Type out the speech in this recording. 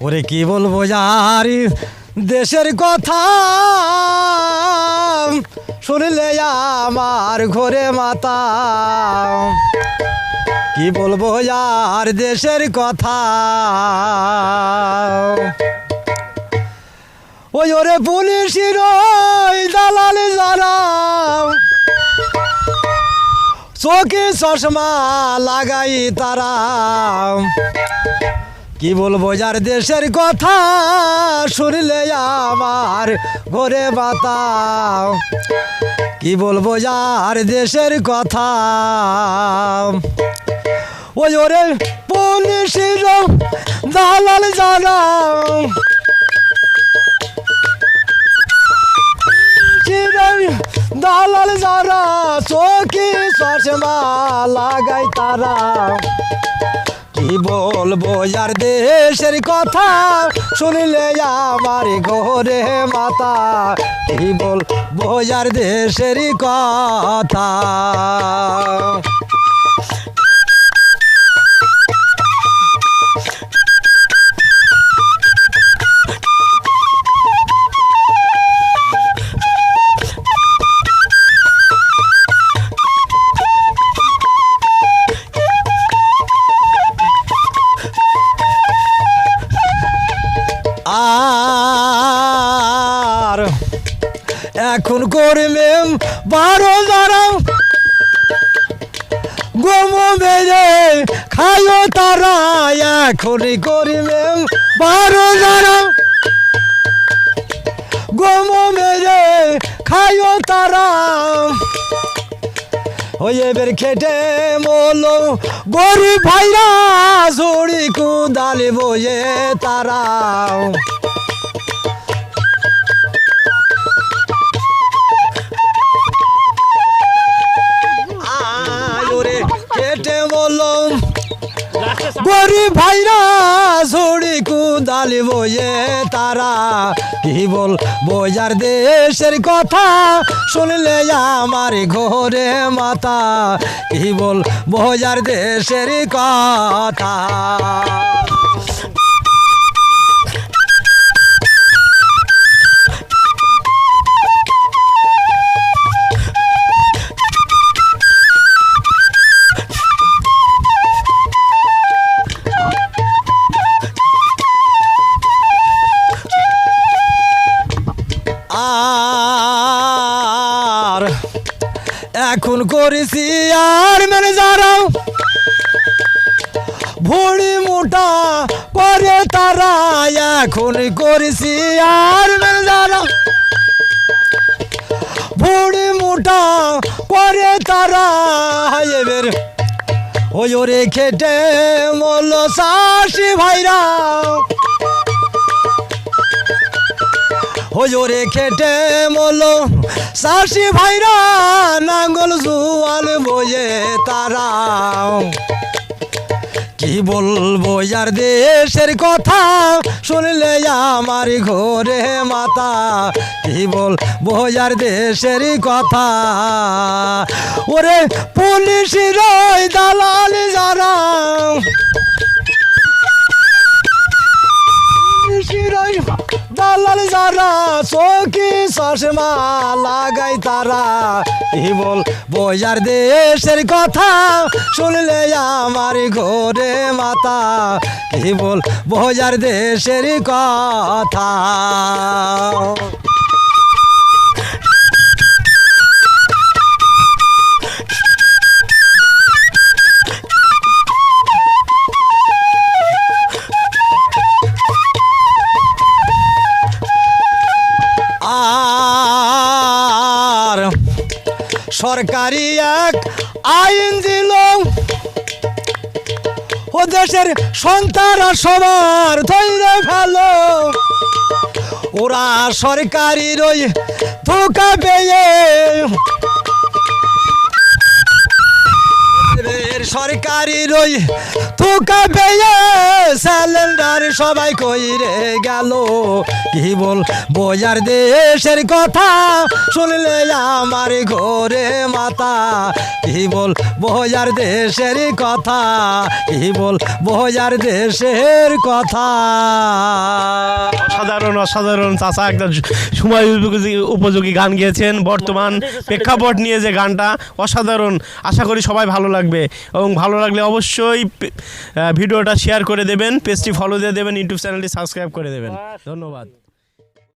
ওরে কি বলব যার দেশের কথা? শুনলে আমার ঘরে মাতা। কি বলব যার দেশের কথা? ওই ওরে পুলিশের দালাল যারা চোখে চশমা লাগাই তারা। কি বলব যার দেশের কথা শুনলে আমার ঘরে বাতাও? কি বলব যার দেশের কথা? ওই ওরে পুলিশের দালাল জানা। দালাল যারা চোখে চশমা লাগাই তারা। কি বলব যার দেশের কথা শুনলে আমার ঘরে মাতা? কি বলব যার দেশের কথা? আর এখন করবে বারো যারা গম বেড়ে খাইও তারা এখন করবে বারো যারা গম মেরে খাইও তারা। ওই এবার খেটে মলো গরিব ভাইরা ঝুড়ি কুদালি বয়ে তারা গরিব ভাইরা ঝুড়ি কুদালি বয়ে তারা। কি বল বইয়ার দেশের কথা শুনলে আমার ঘরে মাতা কি বল বইয়ার দেশের কথা? আর এখন করেছি আর যারাও। ভুড়ি মোটা করে তারা এখন করেছি আর মানে যারা ভুড়ি মোটা করে তারা এবার ওই ওরে খেটে মল শাসি ভাইরা হজরে খেটে মলো। শাসি ভাইরা নাঙ্গল জুয়াল বয়ে তারা কি বলব যার দেশের কথা শুনলে আমার ঘরে মাতা কি বল বোঝার দেশের কথা? ওরে পুলিশ রয় দালাল যারা। শিরাই দালাল যারা চৌকি চশমা লাগাই তারা। বল বজার দেশের কথা শুনলে আমার ঘরে মাতা বল বজার দেশের কথা। সরকারি এক আইন দিল। ও দেশের সন্তান সবার ধরে ফেলো। ওরা সরকারি রই ধোকা পেয়ে সরকারি রই থুকা পেয়ে স্যালেন্ডার সবাই কইরে গেল। কি বল বয়ার দেশের কথা শুনলে আমার ঘরে মাতা কি বল বয়ার দেশের কথা, কি বল বয়ার দেশের কথা। অসাধারণ অসাধারণ। চাচা একটা সময় উপযোগী গান গিয়েছেন। বর্তমান প্রেক্ষাপট নিয়ে যে গানটা, অসাধারণ। আশা করি সবাই ভালো লাগবে। এবং ভালো লাগলে অবশ্যই ভিডিওটা শেয়ার করে দেবেন পেজটি ফলো দিয়ে দেবেন ইউটিউব চ্যানেলটি সাবস্ক্রাইব করে দেবেন। ধন্যবাদ।